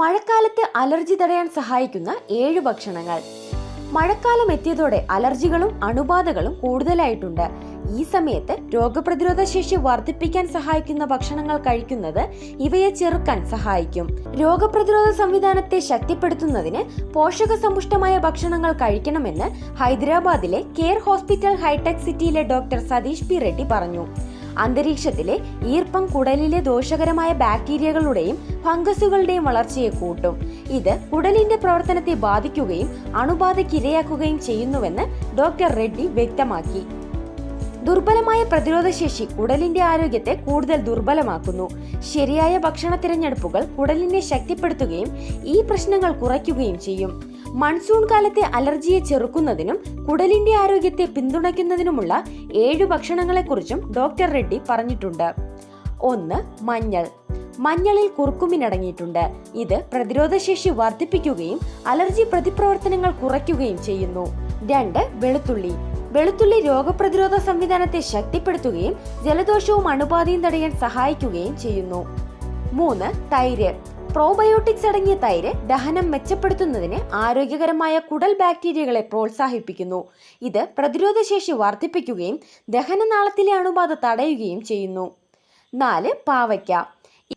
മഴക്കാലത്ത് അലർജി തടയാൻ സഹായിക്കുന്ന ഏഴ് ഭക്ഷണങ്ങൾ. മഴക്കാലം എത്തിയതോടെ അലർജികളും അണുബാധകളും കൂടുതലായിട്ടുണ്ട്. ഈ സമയത്ത് രോഗപ്രതിരോധ ശേഷി വർദ്ധിപ്പിക്കാൻ സഹായിക്കുന്ന ഭക്ഷണങ്ങൾ കഴിക്കുന്നത് ഇവയെ ചെറുക്കാൻ സഹായിക്കും. രോഗപ്രതിരോധ സംവിധാനത്തെ ശക്തിപ്പെടുത്തുന്നതിന് പോഷക സമ്പുഷ്ടമായ ഭക്ഷണങ്ങൾ കഴിക്കണമെന്ന് ഹൈദരാബാദിലെ കെയർ ഹോസ്പിറ്റൽ ഹൈടെക് സിറ്റിയിലെ ഡോക്ടർ സതീഷ് പി റെഡ്ഡി പറഞ്ഞു. അന്തരീക്ഷത്തിലെ ഈർപ്പം കുടലിലെ ദോഷകരമായ ബാക്ടീരിയകളുടെയും ഫംഗസുകളുടെയും വളർച്ചയെ കൂട്ടും. ഇത് കുടലിന്റെ പ്രവർത്തനത്തെ ബാധിക്കുകയും അണുബാധയ്ക്കിരയാക്കുകയും ചെയ്യുന്നുവെന്ന് ഡോക്ടർ റെഡ്ഡി വ്യക്തമാക്കി. ദുർബലമായ പ്രതിരോധശേഷി കുടലിന്റെ ആരോഗ്യത്തെ കൂടുതൽ ദുർബലമാക്കുന്നു. ശരിയായ ഭക്ഷണ തിരഞ്ഞെടുപ്പുകൾ കുടലിനെ ശക്തിപ്പെടുത്തുകയും ഈ പ്രശ്നങ്ങൾ കുറയ്ക്കുകയും ചെയ്യും. മൺസൂൺ കാലത്തെ അലർജിയെ ചെറുക്കുന്നതിനും കുടലിന്റെ ആരോഗ്യത്തെ പിന്തുണയ്ക്കുന്നതിനുമുള്ള ഏഴു ഭക്ഷണങ്ങളെക്കുറിച്ചും ഡോക്ടർ റെഡ്ഡി പറഞ്ഞിട്ടുണ്ട്. ഒന്ന് മഞ്ഞൾ. മഞ്ഞളിൽ കുർക്കുമിൻ അടങ്ങിയിട്ടുണ്ട് ഇത് പ്രതിരോധശേഷി വർദ്ധിപ്പിക്കുകയും അലർജി പ്രതിപ്രവർത്തനങ്ങൾ കുറയ്ക്കുകയും ചെയ്യുന്നു. രണ്ട് വെളുത്തുള്ളി. വെളുത്തുള്ളി രോഗപ്രതിരോധ സംവിധാനത്തെ ശക്തിപ്പെടുത്തുകയും ജലദോഷവും അണുബാധയും തടയാൻ സഹായിക്കുകയും ചെയ്യുന്നു. മൂന്ന് തൈര്. പ്രോബയോട്ടിക്സ് അടങ്ങിയ തൈര് ദഹനം മെച്ചപ്പെടുത്തുന്നതിന് ആരോഗ്യകരമായ കുടൽ ബാക്ടീരിയകളെ പ്രോത്സാഹിപ്പിക്കുന്നു. ഇത് പ്രതിരോധശേഷി വർദ്ധിപ്പിക്കുകയും ദഹനനാളത്തിലെ അണുബാധ തടയുകയും ചെയ്യുന്നു. നാല് പാവയ്ക്ക.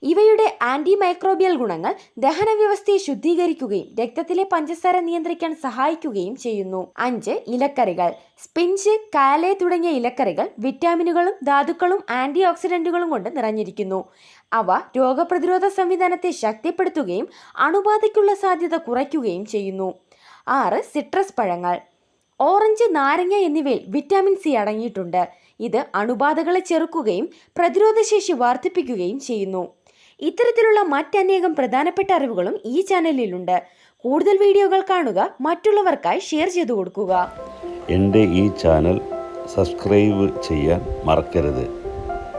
ഇവയുടെ ആന്റി മൈക്രോബിയൽ ഗുണങ്ങൾ ദഹന വ്യവസ്ഥയെ ശുദ്ധീകരിക്കുകയും രക്തത്തിലെ പഞ്ചസാര നിയന്ത്രിക്കാൻ സഹായിക്കുകയും ചെയ്യുന്നു. അഞ്ച് ഇലക്കറികൾ. സ്പിഞ്ച് കാലെ തുടങ്ങിയ ഇലക്കറികൾ വിറ്റാമിനുകളും ധാതുക്കളും ആന്റി ഓക്സിഡന്റുകളും കൊണ്ട് നിറഞ്ഞിരിക്കുന്നു. അവ രോഗപ്രതിരോധ സംവിധാനത്തെ ശക്തിപ്പെടുത്തുകയും അണുബാധയ്ക്കുള്ള സാധ്യത കുറയ്ക്കുകയും ചെയ്യുന്നു. ആറ് സിട്രസ് പഴങ്ങൾ. ഓറഞ്ച് നാരങ്ങ എന്നിവയിൽ വിറ്റാമിൻ സി അടങ്ങിയിട്ടുണ്ട്. ഇത് അണുബാധകളെ ചെറുക്കുകയും പ്രതിരോധശേഷി വർദ്ധിപ്പിക്കുകയും ചെയ്യുന്നു. ഇത്തരത്തിലുള്ള മറ്റനേകം പ്രധാനപ്പെട്ട അറിവുകളും ഈ ചാനലിലുണ്ട്. കൂടുതൽ വീഡിയോകൾ കാണുക മറ്റുള്ളവർക്കായി ഷെയർ ചെയ്തു കൊടുക്കുക. എന്റെ ഈ ചാനൽ സബ്സ്ക്രൈബ് ചെയ്യാൻ മറക്കരുത്.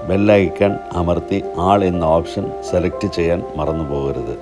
ബെല്ലൈക്കൺ അമർത്തി ആൾ എന്ന ഓപ്ഷൻ സെലക്ട് ചെയ്യാൻ മറന്നു പോകരുത്